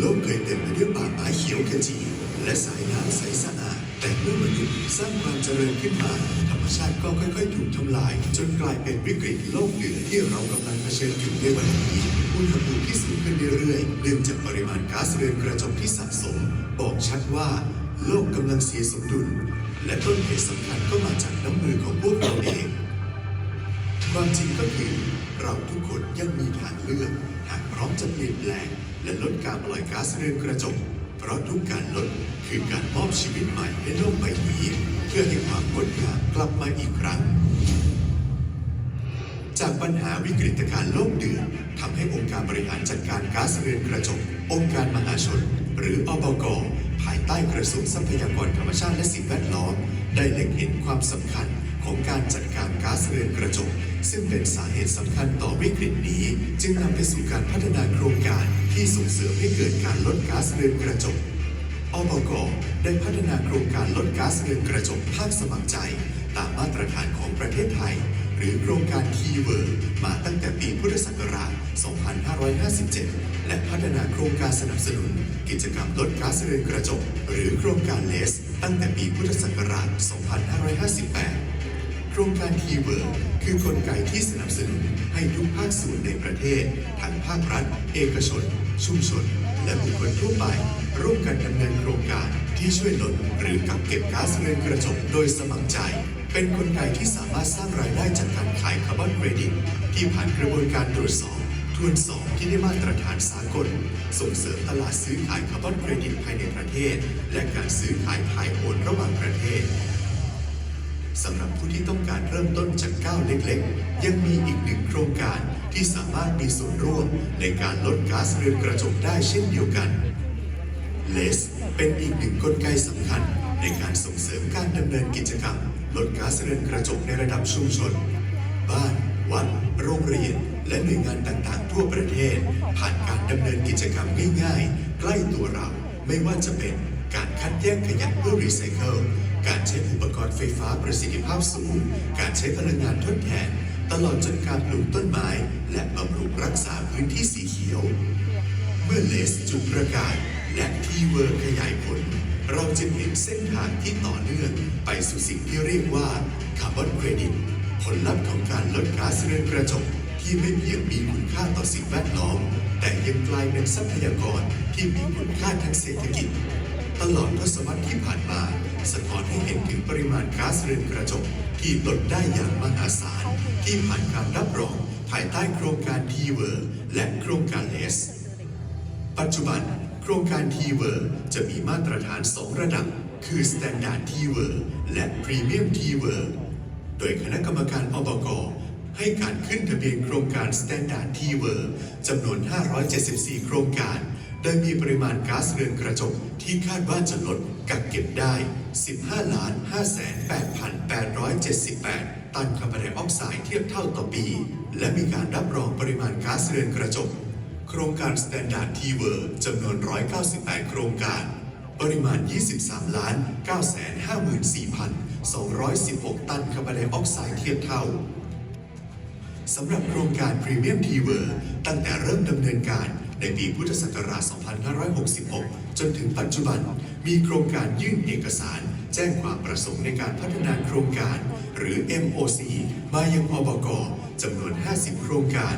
โลกเคยเต็มไปด้วยป่าไม้เขียวขจีและสายน้ำใสสะอาด แต่เมื่อมนุษย์สร้างความเจริญขึ้นมา ธรรมชาติก็ค่อยๆ ถูกทำลาย จนกลายเป็นวิกฤตโลกเหนือที่เรากำลังเผชิญอยู่ในวันนี้อุณหภูมิที่สูงขึ้นเรื่อยๆเนื่องจากปริมาณก๊าซเรือนกระจกที่สะสม บอกชัดว่า โลกกำลังเสียสมดุล และต้นเหตุสำคัญก็มาจากน้ำมือของพวกเราเอง ความจริงก็คือเราทุกคนยังมีทางเลือก หากพร้อมจะเปลี่ยนแปลง และลดการปล่อยก๊าซเรือนกระจก เพราะทุกการลดคือการมอบชีวิตใหม่ให้โลกใบนี้เพื่อให้ความงดงามกลับมาอีกครั้ง จากปัญหาวิกฤตการณ์โลกเดือดทำให้องค์การบริหารจัดการก๊าซเรือนกระจก องค์การมหาชน หรืออบกภายใต้กระทรวงทรัพยากรธรรมชาติและสิ่งแวดล้อม ได้เล็งเห็นความสำคัญ ของการจัดการก๊าซเรือนกระจก ซึ่งเป็นสาเหตุสำคัญต่อวิกฤตนี้ จึงนำไปสู่การพัฒนาโครงการที่ส่งเสริมให้เกิดการลดก๊าซเรือนกระจกอบกได้พัฒนาโครงการลดก๊าซเรือนกระจกภาคสมัครใจ ตามมาตรฐานของประเทศไทย หรือโครงการทีเวอร์มาตั้งแต่ปีพุทธศักราช 2557 และพัฒนาโครงการสนับสนุน กิจกรรมลดก๊าซเรือนกระจก หรือโครงการเลส ตั้งแต่ปีพุทธศักราช 2558 ครงการทีเวิร์คือกลไกที่สนับสนุนให้ทุกภาคส่วนในประเทศ ทั้งภาครัฐ เอกชน ชุมชน และบุคคลทั่วไป ร่วมกันดำเนินโครงการที่ช่วยลดหรือกักเก็บก๊าซเรือนกระจกโดยสมัครใจ เป็นกลไกที่สามารถสร้างรายได้จากการขายคาร์บอนเครดิต ที่ผ่านกระบวนการตรวจสอบทวนสอบที่ได้มาตรฐานสากล ส่งเสริมตลาดซื้อขายคาร์บอนเครดิตภายในประเทศ และการซื้อขายถ่ายโอนระหว่างประเทศ สำหรับผู้ที่ต้องการเริ่มต้นจากก้าวเล็กๆ ยังมีอีกหนึ่งโครงการที่สามารถมีส่วนร่วมในการลดก๊าซเรือนกระจกได้เช่นเดียวกันเลสเป็นอีกหนึ่งกลไกสำคัญในการส่งเสริมการดำเนินกิจกรรม ลดก๊าซเรือนกระจกในระดับชุมชน บ้าน วัด โรงเรียน และหน่วยงานต่างๆ ทั่วประเทศ ผ่านการดำเนินกิจกรรมง่ายๆ ใกล้ตัวเรา ไม่ว่าจะเป็นการคัดแยกขยะเพื่อรีไซเคิล การใช้อุปกรณ์ไฟฟ้าประสิทธิภาพสูง การใช้พลังงานทดแทน ตลอดจนการปลูกต้นไม้ และบำรุงรักษาพื้นที่สีเขียว เมื่อเลสจุดประกายและที่เวิร์ขยายผล เราจึงเห็นเส้นทางที่ต่อเนื่องไปสู่สิ่งที่เรียกว่าคาร์บอนเครดิตผลลัพธ์ของการลดก๊าซเรือนกระจกที่ไม่เพียงมีคุณค่าต่อสิ่งแวดล้อม แต่ยังกลายเป็นทรัพยากรที่มีคุณค่าทางเศรษฐกิจ ตลอดทศวรรษที่ผ่านมา สะท้อนให้เห็นถึงปริมาณก๊าซเรือนกระจกที่ลดได้อย่างมหาศาล ที่ผ่านการรับรองภายใต้โครงการทีเวอร์และโครงการเลส ปัจจุบัน โครงการทีเวอร์จะมีมาตรฐาน 2 ระดับ คือ Standard t w o r และ Premium t w o r โดยคณะกรรมการอบกให้การขึ้นทะเบียนโครงการ Standard t w o r จำนวน 574 โครงการ โดยมีปริมาณก๊าซเรือนกระจกที่คาดว่าจะลดกักเก็บได้ 15 ล้าน 58,878 ตันคาร์บอนไดออกไซด์เทียบเท่าต่อปี และมีการรับรองปริมาณก๊าซเรือนกระจก โครงการ Standard t w o r จำนวน 198 โครงการ ปริมาณ 23 ล้าน 954,216 ตันคาร์บอนไดออกไซด์เทียบเท่าสำหรับโครงการ Premium t w o r ตั้งแต่เริ่มดำเนินการ ในปีพุทธศักราช 2566 จนถึงปัจจุบัน มีโครงการยื่นเอกสาร แจ้งความประสงค์ในการพัฒนาโครงการ หรือ MOC มายังอบกจำนวน 50 โครงการ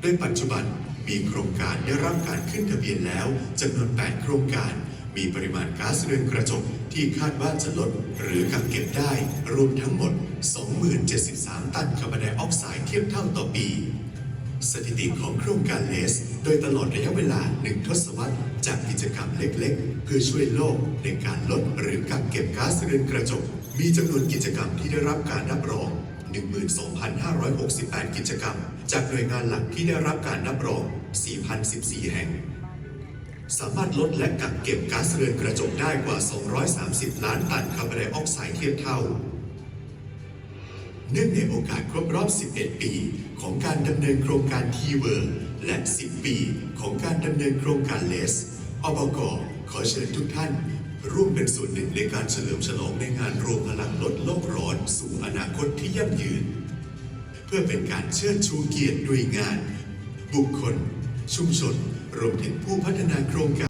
โดยปัจจุบันมีโครงการได้รับการขึ้นทะเบียนแล้วจำนวน 8 โครงการ มีปริมาณก๊าซเรือนกระจกที่คาดว่าจะลด หรือกักเก็บได้ รวมทั้งหมด 2073 ตันคาร์บอนไดออกไซด์เทียบเท่าต่อปี สถิติของโครงการเลส โดยตลอดระยะเวลาหนึ่งทศวรรษจากกิจกรรมเล็กๆ เพื่อช่วยโลกในการลดหรือกักเก็บก๊าซเรือนกระจก มีจำนวนกิจกรรมที่ได้รับการรับรอง 12,568 กิจกรรม จากหน่วยงานหลักที่ได้รับการรับรอง 4,014 แห่ง สามารถลดและกักเก็บก๊าซเรือนกระจกได้กว่า 230 ล้านตันคาร์บอนไดออกไซด์เทียบเท่า เนื่องในโอกาสครบรอบ 11 ปี ของการดำเนินโครงการทีเวอร์และ 10 ปีของการดำเนินโครงการเลส อบกขอเชิญทุกท่าน ร่วมเป็นส่วนหนึ่งในการเฉลิมฉลองในงานรวมพลังลดโลกร้อน สู่อนาคตที่ยั่งยืน เพื่อเป็นการเชิดชูเกียรติด้วยงาน บุคคล ชุมชน รวมถึงผู้พัฒนาโครงการ